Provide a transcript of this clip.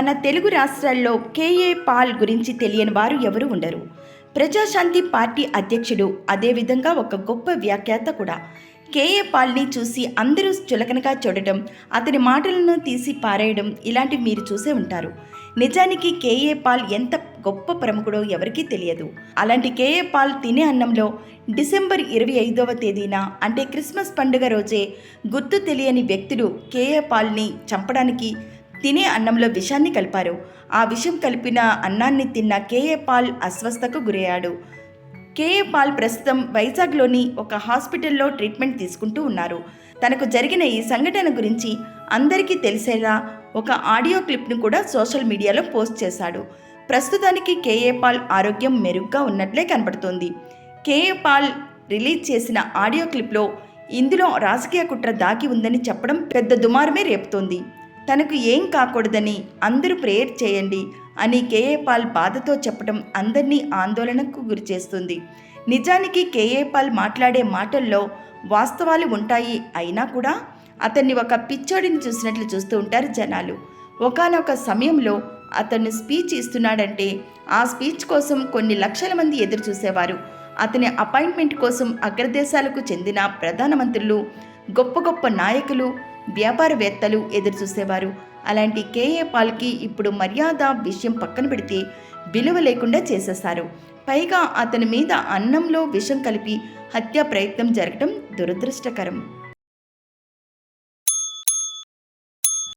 మన తెలుగు రాష్ట్రాల్లో KA Paul గురించి తెలియని వారు ఎవరు ఉండరు. ప్రజాశాంతి పార్టీ అధ్యక్షుడు అదేవిధంగా ఒక గొప్ప వ్యాఖ్యాత కూడా. కేఏ పాల్ని చూసి అందరూ చులకనగా చూడటం అతని మాటలను తీసి పారేయడం ఇలాంటివి మీరు చూసే ఉంటారు. నిజానికి కేఏ పాల్ ఎంత గొప్ప ప్రముఖుడో ఎవరికీ తెలియదు. అలాంటి కేఏ పాల్ తినే అన్నంలో డిసెంబర్ ఇరవై ఐదవ తేదీన అంటే క్రిస్మస్ పండుగ రోజే గుర్తు తెలియని వ్యక్తులు కేఏ పాల్ని చంపడానికి తినే అన్నంలో విషాన్ని కలిపారు. ఆ విషం కలిపిన అన్నాన్ని తిన్న కేఏ పాల్ అస్వస్థకు గురయ్యాడు. కేఏ పాల్ ప్రస్తుతం వైజాగ్లోని ఒక హాస్పిటల్లో ట్రీట్మెంట్ తీసుకుంటూ ఉన్నారు. తనకు జరిగిన ఈ సంఘటన గురించి అందరికీ తెలిసేలా ఒక ఆడియో క్లిప్ను కూడా సోషల్ మీడియాలో పోస్ట్ చేశాడు. ప్రస్తుతానికి కేఏ పాల్ ఆరోగ్యం మెరుగ్గా ఉన్నట్లే కనబడుతోంది కేఏ పాల్ రిలీజ్ చేసిన ఆడియో క్లిప్లో ఇందులో రాజకీయ కుట్ర దాగి ఉందని చెప్పడం పెద్ద దుమారమే రేపుతోంది. తనకు ఏం కాకూడదని అందరూ ప్రేయర్ చేయండి అని కేఏ పాల్ బాధతో చెప్పడం అందరినీ ఆందోళనకు గురిచేస్తుంది. నిజానికి కేఏ పాల్ మాట్లాడే మాటల్లో వాస్తవాలు ఉంటాయి అయినా కూడా అతన్ని ఒక పిచ్చోడిని చూసినట్లు చూస్తూ ఉంటారు జనాలు. ఒకానొక సమయంలో అతను స్పీచ్ ఇస్తున్నాడంటే ఆ స్పీచ్ కోసం కొన్ని లక్షల మంది ఎదురు చూసేవారు అతని అపాయింట్మెంట్ కోసం అగ్రదేశాలకు చెందిన ప్రధానమంత్రులు గొప్ప గొప్ప నాయకులు వ్యాపారవేత్తలు ఎదురుచూసేవారు. అలాంటి కేఏ పాల్కి ఇప్పుడు మర్యాద విషయం పక్కన పెడితే విలువ లేకుండా చేసేశారు పైగా అతని మీద అన్నంలో విషం కలిపి హత్యా ప్రయత్నం జరగడం దురదృష్టకరం.